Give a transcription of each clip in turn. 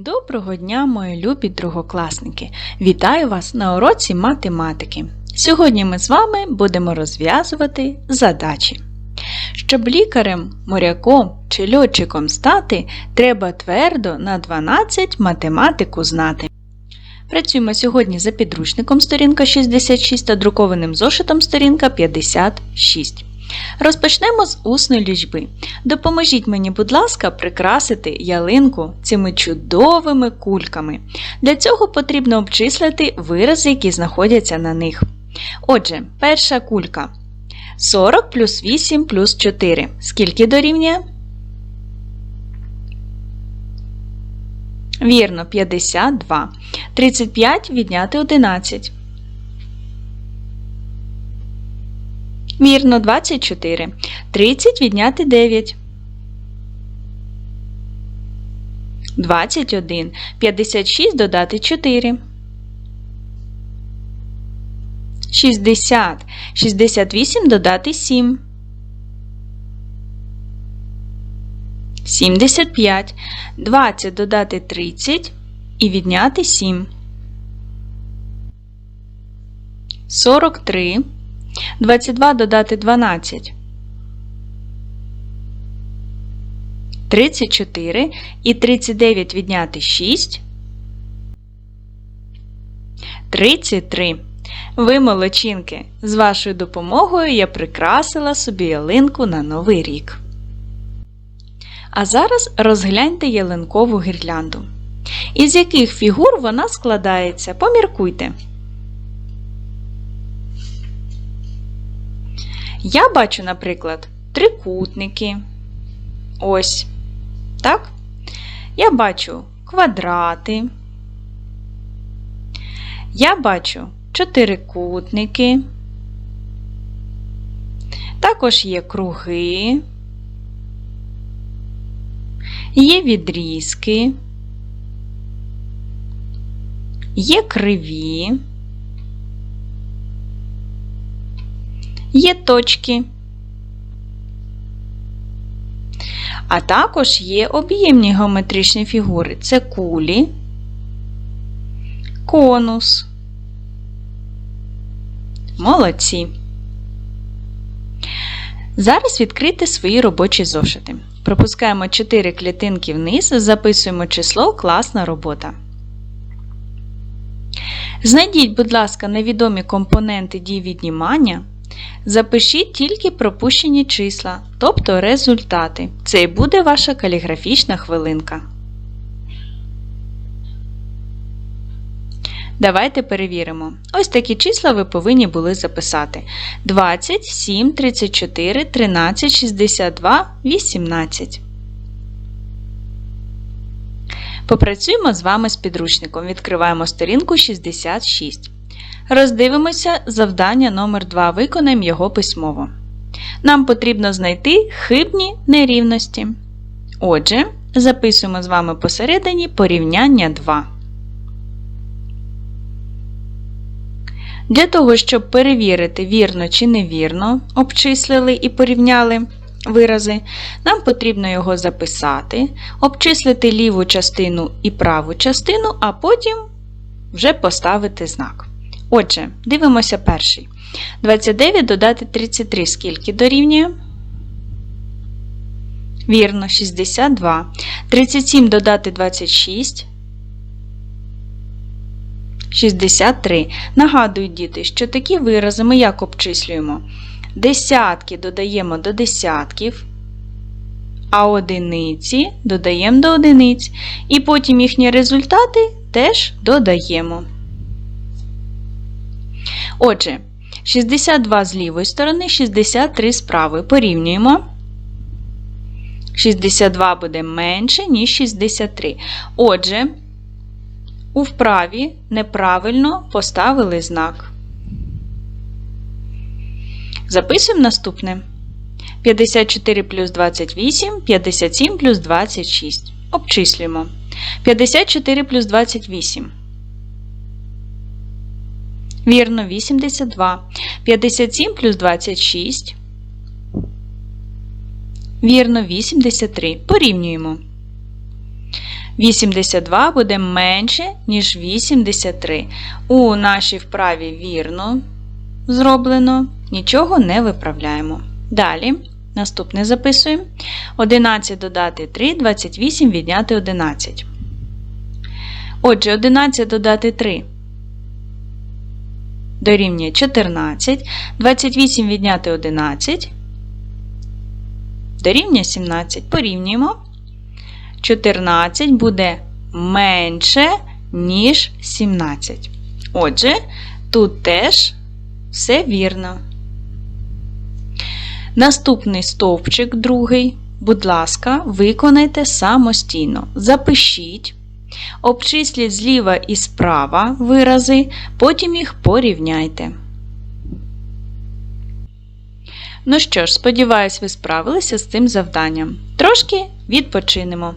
Доброго дня, мої любі другокласники! Вітаю вас на уроці математики. Сьогодні ми з вами будемо розв'язувати задачі. Щоб лікарем, моряком чи льотчиком стати, треба твердо на 12 математику знати. Працюємо сьогодні за підручником сторінка 66 та друкованим зошитом сторінка 56. Розпочнемо з усної лічби. Допоможіть мені, будь ласка, прикрасити ялинку цими чудовими кульками. Для цього потрібно обчислити вирази, які знаходяться на них. Отже, перша кулька. 40 плюс 8 плюс 4. Скільки дорівнює? Вірно, 52. 35 відняти 11. Вірно, 24. 30 відняти 9. 21. 56 додати 4. 60. 68 додати 7. 75. 20 додати 30 і відняти 7. 43. 22 додати 12. 34 і 39 відняти 6. 33. Ви молодчинки! З вашою допомогою я прикрасила собі ялинку на Новий рік. А зараз розгляньте ялинкову гірлянду. Із яких фігур вона складається? Поміркуйте. Я бачу, наприклад, трикутники. Ось. Так? Я бачу квадрати. Я бачу чотирикутники. Також є круги, є відрізки, є криві. Є точки. А також є об'ємні геометричні фігури. Це кулі, конус. Молодці. Зараз відкрийте свої робочі зошити. Пропускаємо 4 клітинки вниз, записуємо число класна робота. Знайдіть, будь ласка, невідомі компоненти дій віднімання. Запишіть тільки пропущені числа, тобто результати. Це і буде ваша каліграфічна хвилинка. Давайте перевіримо. Ось такі числа ви повинні були записати: 20, 7, 34, 13, 62, 18. Попрацюємо з вами з підручником. Відкриваємо сторінку 66. Роздивимося завдання номер 2 виконаємо його письмово. Нам потрібно знайти хибні нерівності. Отже, записуємо з вами посередині порівняння 2. Для того, щоб перевірити, вірно чи невірно обчислили і порівняли вирази, нам потрібно його записати, обчислити ліву частину і праву частину, а потім вже поставити знак. Отже, дивимося перший. 29 додати 33, скільки дорівнює? Вірно, 62. 37 додати 26. 63. Нагадую, діти, що такі вирази ми як обчислюємо? Десятки додаємо до десятків, а одиниці додаємо до одиниць. І потім їхні результати теж додаємо. Отже, 62 з лівої сторони, 63 з правої. Порівнюємо. 62 буде менше, ніж 63. Отже, у вправі неправильно поставили знак. Записуємо наступне. 54 плюс 28, 57 плюс 26. Обчислюємо. 54 плюс 28. Вірно, 82. 57 плюс 26. Вірно, 83. Порівнюємо. 82 буде менше, ніж 83. У нашій вправі вірно зроблено, нічого не виправляємо. Далі, наступне записуємо. 11 додати 3, 28 відняти 11. Отже, 11 додати 3 дорівнює 14, 28 відняти 11 дорівнює 17. Порівнюємо. 14 буде менше, ніж 17. Отже, тут теж все вірно. Наступний стовпчик, другий, будь ласка, виконайте самостійно. Запишіть, обчисліть зліва і справа вирази, потім їх порівняйте. Ну що ж, сподіваюсь, ви справилися з цим завданням. Трошки відпочинемо.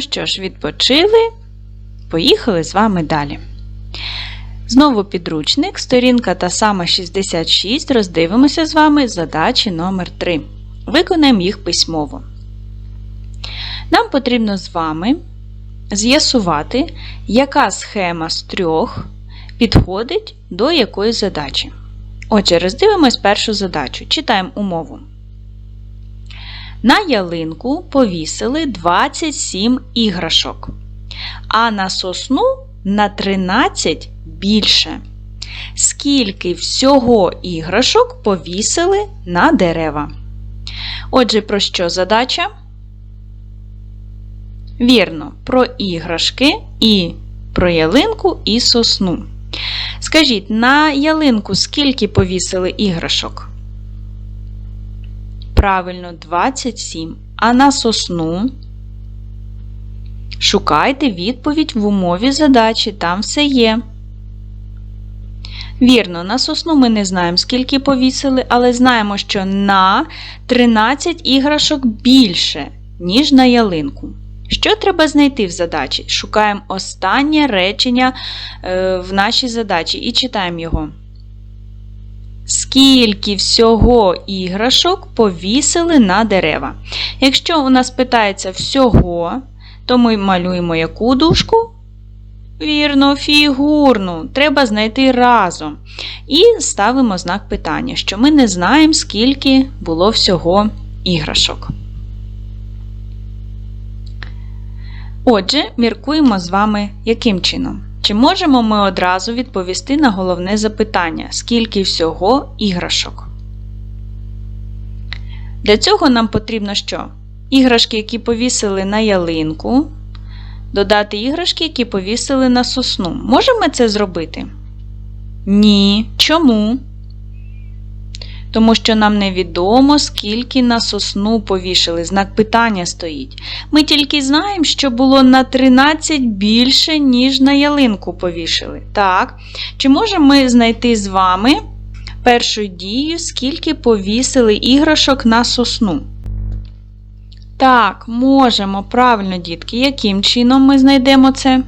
Що ж, відпочили, поїхали з вами далі. Знову підручник, сторінка та сама 66, роздивимося з вами задачі номер 3 Виконаємо їх письмово. Нам потрібно з вами з'ясувати, яка схема з трьох підходить до якої задачі. Отже, роздивимось першу задачу. Читаємо умову. На ялинку повісили 27 іграшок, а на сосну на 13 більше. Скільки всього іграшок повісили на дерева? Отже, про що задача? Вірно, про іграшки і про ялинку і сосну. Скажіть, на ялинку скільки повісили іграшок? Правильно, 27. А на сосну шукайте відповідь в умові задачі, там все є. Вірно, на сосну ми не знаємо, скільки повісили, але знаємо, що на 13 іграшок більше, ніж на ялинку. Що треба знайти в задачі? Шукаємо останнє речення е, в нашій задачі і читаємо його. Скільки всього іграшок повісили на дерева? Якщо у нас питається всього, то ми малюємо яку дужку? Вірно, фігурну. Треба знайти разом. І ставимо знак питання, що ми не знаємо, скільки було всього іграшок. Отже, міркуємо з вами яким чином. Чи можемо ми одразу відповісти на головне запитання, скільки всього іграшок? Для цього нам потрібно що? Іграшки, які повісили на ялинку, додати іграшки, які повісили на сосну. Можемо це зробити? Ні. Чому? Тому що нам невідомо, скільки на сосну повішали. Знак питання стоїть. Ми тільки знаємо, що було на 13 більше, ніж на ялинку повішали. Так, чи можемо ми знайти з вами першу дію, скільки повісили іграшок на сосну? Так, можемо, правильно, дітки, яким чином ми знайдемо це?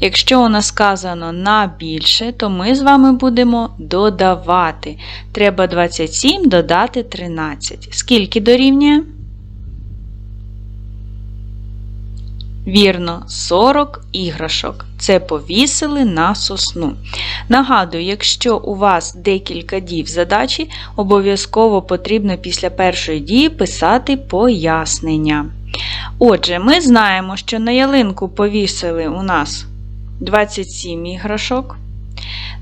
Якщо у нас сказано на більше, то ми з вами будемо додавати. Треба 27 додати 13. Скільки дорівнює? Вірно, 40 іграшок. Це повісили на сосну. Нагадую, якщо у вас декілька дій задачі, обов'язково потрібно після першої дії писати пояснення. Отже, ми знаємо, що на ялинку повісили у нас 27 іграшок.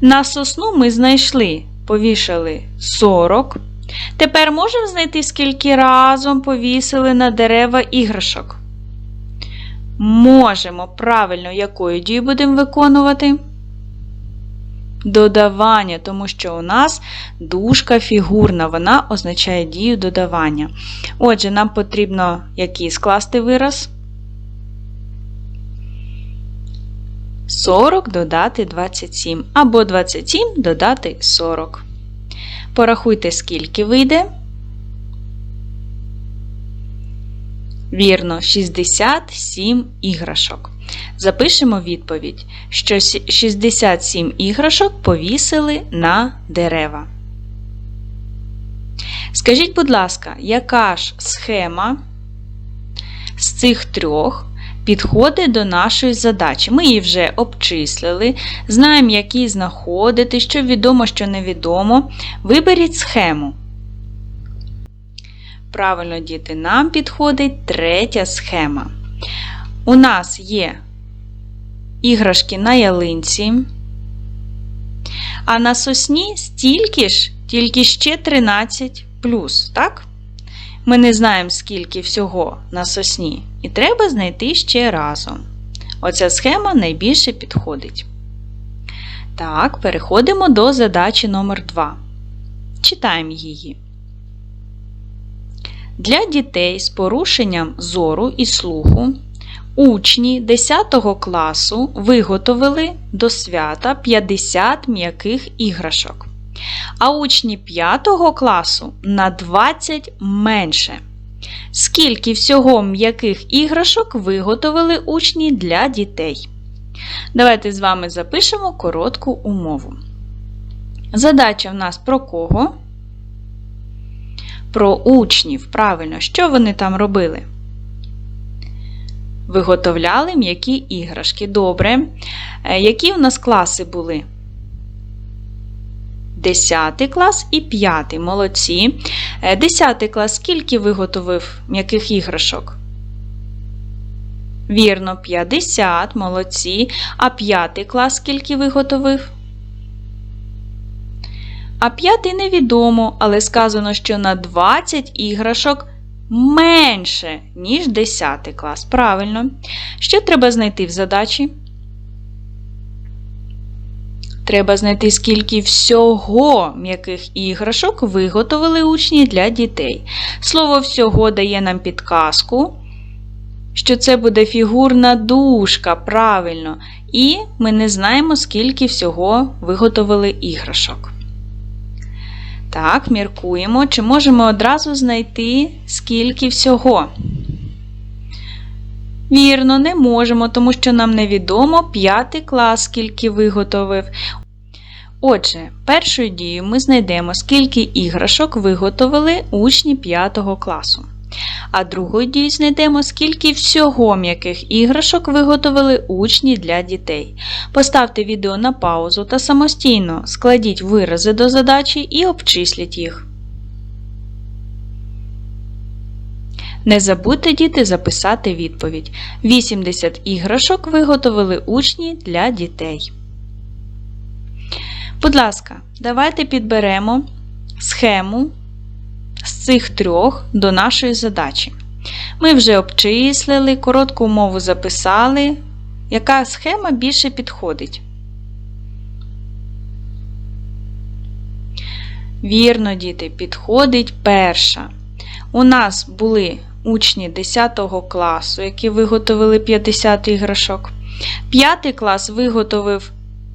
На сосну ми знайшли, повішали 40. Тепер можемо знайти, скільки разом повісили на дерева іграшок. Можемо правильно, якою дію будемо виконувати? Додавання, тому що у нас дужка фігурна, вона означає дію додавання. Отже, нам потрібно який скласти вираз? 40 додати 27, або 27 додати 40. Порахуйте, скільки вийде. Вірно, 67 іграшок. Запишемо відповідь, що 67 іграшок повісили на дерева. Скажіть, будь ласка, яка ж схема з цих трьох підходить до нашої задачі? Ми її вже обчислили, знаємо, які знаходити, що відомо, що невідомо. Виберіть схему. Правильно, діти, нам підходить третя схема. У нас є іграшки на ялинці, а на сосні стільки ж, тільки ще 13 плюс, так? Ми не знаємо, скільки всього на сосні, і треба знайти ще разом. Оця схема найбільше підходить. Так, переходимо до задачі номер 2. Читаємо її. Для дітей з порушенням зору і слуху учні 10 класу виготовили до свята 50 м'яких іграшок, а учні 5 класу на 20 менше. Скільки всього м'яких іграшок виготовили учні для дітей? Давайте з вами запишемо коротку умову. Задача в нас про кого? Про учнів. Правильно, що вони там робили? Виготовляли м'які іграшки. Добре. Е, які у нас класи були? 10 клас і 5. Молодці. 10 е, клас скільки виготовив м'яких іграшок? Вірно, 50, молодці. А 5 клас скільки виготовив? А п'ятий невідомо, але сказано, що на 20 іграшок менше, ніж 10 клас. Правильно. Що треба знайти в задачі? Треба знайти, скільки всього м'яких іграшок виготовили учні для дітей. Слово всього дає нам підказку, що це буде фігурна дужка, правильно. І ми не знаємо, скільки всього виготовили іграшок. Так, міркуємо, чи можемо одразу знайти, скільки всього. Вірно, не можемо, тому що нам невідомо п'ятий клас, скільки виготовив. Отже, першою дією ми знайдемо, скільки іграшок виготовили учні 5 класу. А другою дією знайдемо, скільки всього м'яких іграшок виготовили учні для дітей. Поставте відео на паузу та самостійно складіть вирази до задачі і обчисліть їх. Не забудьте діти записати відповідь. 80 іграшок виготовили учні для дітей. Будь ласка, давайте підберемо схему з цих трьох до нашої задачі. Ми вже обчислили, коротку умову записали. Яка схема більше підходить? Вірно, діти, підходить перша. У нас були учні 10 класу, які виготовили 50 іграшок. П'ятий клас виготовив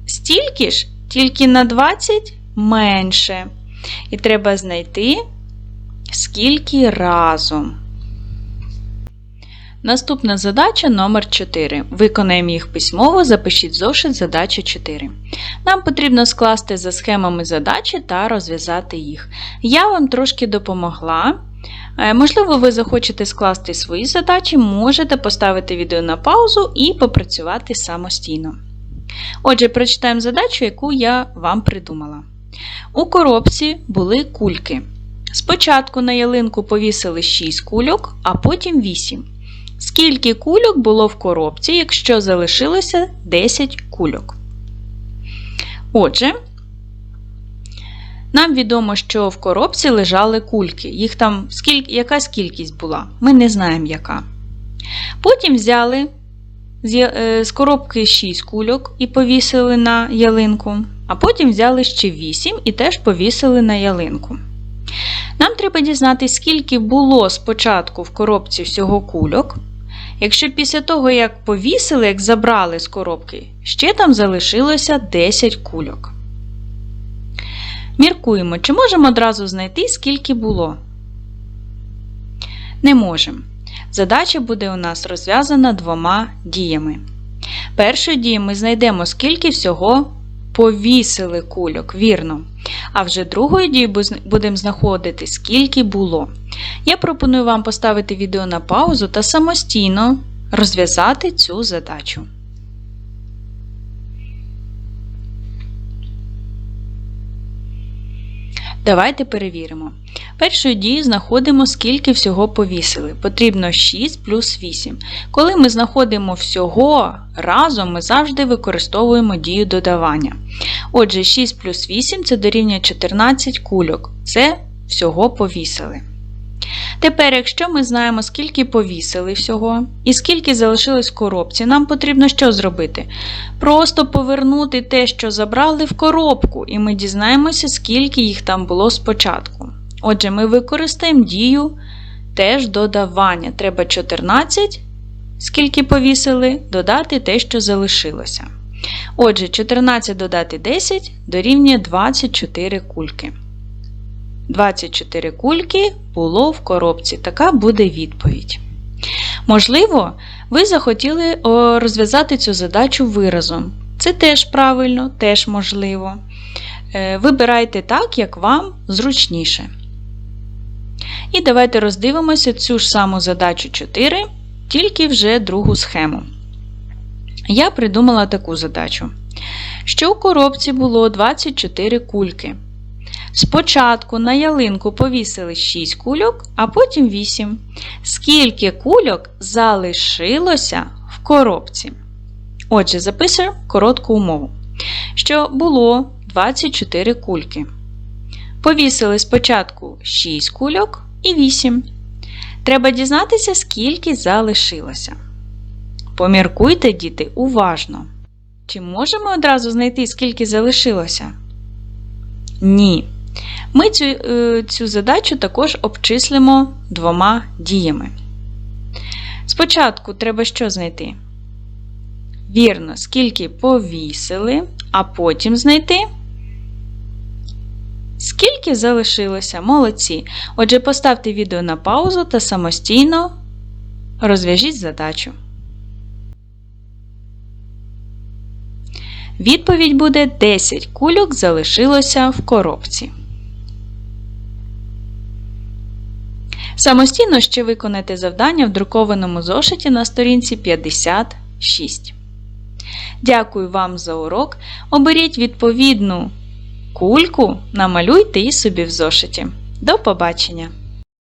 стільки ж, тільки на 20 менше. І треба знайти Скільки разом? Наступна задача номер 4. Виконаємо їх письмово, запишіть зошит задача 4. Нам потрібно скласти за схемами задачі та розв'язати їх. Я вам трошки допомогла. Е, Можливо, ви захочете скласти свої задачі, можете поставити відео на паузу і попрацювати самостійно. Отже, прочитаємо задачу, яку я вам придумала. У коробці були кульки. Спочатку на ялинку повісили 6 кульок, а потім 8. Скільки кульок було в коробці, якщо залишилося 10 кульок? Отже, нам відомо, що в коробці лежали кульки. Їх там скільки, якась кількість була. Ми не знаємо, яка. Потім взяли з, е, коробки 6 кульок і повісили на ялинку, а потім взяли ще 8 і теж повісили на ялинку. Нам треба дізнатися, скільки було спочатку в коробці всього кульок. Якщо після того, як повісили, як забрали з коробки, ще там залишилося 10 кульок. Міркуємо, чи можемо одразу знайти, скільки було? Не можемо. Задача буде у нас розв'язана двома діями. Першою дією ми знайдемо, скільки всього повісили кульок, вірно. А вже другою дією будемо знаходити, скільки було. Я пропоную вам поставити відео на паузу та самостійно розв'язати цю задачу. Давайте перевіримо. Першою дією знаходимо, скільки всього повісили. Потрібно 6 плюс 8. Коли ми знаходимо всього разом, ми завжди використовуємо дію додавання. Отже, 6 плюс 8 це дорівнює 14 кульок. Це всього повісили. Тепер, якщо ми знаємо, скільки повісили всього і скільки залишилось в коробці, нам потрібно що зробити? Просто повернути те, що забрали в коробку, і ми дізнаємося, скільки їх там було спочатку. Отже, ми використаємо дію теж додавання. Треба 14, скільки повісили, додати те, що залишилося. Отже, 14 додати 10 дорівнює 24 кульки. 24 кульки було в коробці. Така буде відповідь. Можливо, ви захотіли розв'язати цю задачу виразом. Це теж правильно, теж можливо. Е, Вибирайте так, як вам зручніше. І давайте роздивимося цю ж саму задачу 4, тільки вже другу схему. Я придумала таку задачу. Що у коробці було 24 кульки. Спочатку на ялинку повісили 6 кульок, а потім 8. Скільки кульок залишилося в коробці? Отже, записуємо коротку умову. Що було 24 кульки. Повісили спочатку 6 кульок і 8. Треба дізнатися, скільки залишилося. Поміркуйте, діти, уважно. Чи можемо одразу знайти, скільки залишилося? Ні. Ми цю, е, цю задачу також обчислимо двома діями. Спочатку треба що знайти? Вірно, скільки повісили, а потім знайти. Скільки залишилося? Молодці. Отже, поставте відео на паузу та самостійно розв'яжіть задачу. Відповідь буде 10 кульок залишилося в коробці. Самостійно ще виконайте завдання в друкованому зошиті на сторінці 56. Дякую вам за урок. Оберіть відповідну кульку, намалюйте її собі в зошиті. До побачення!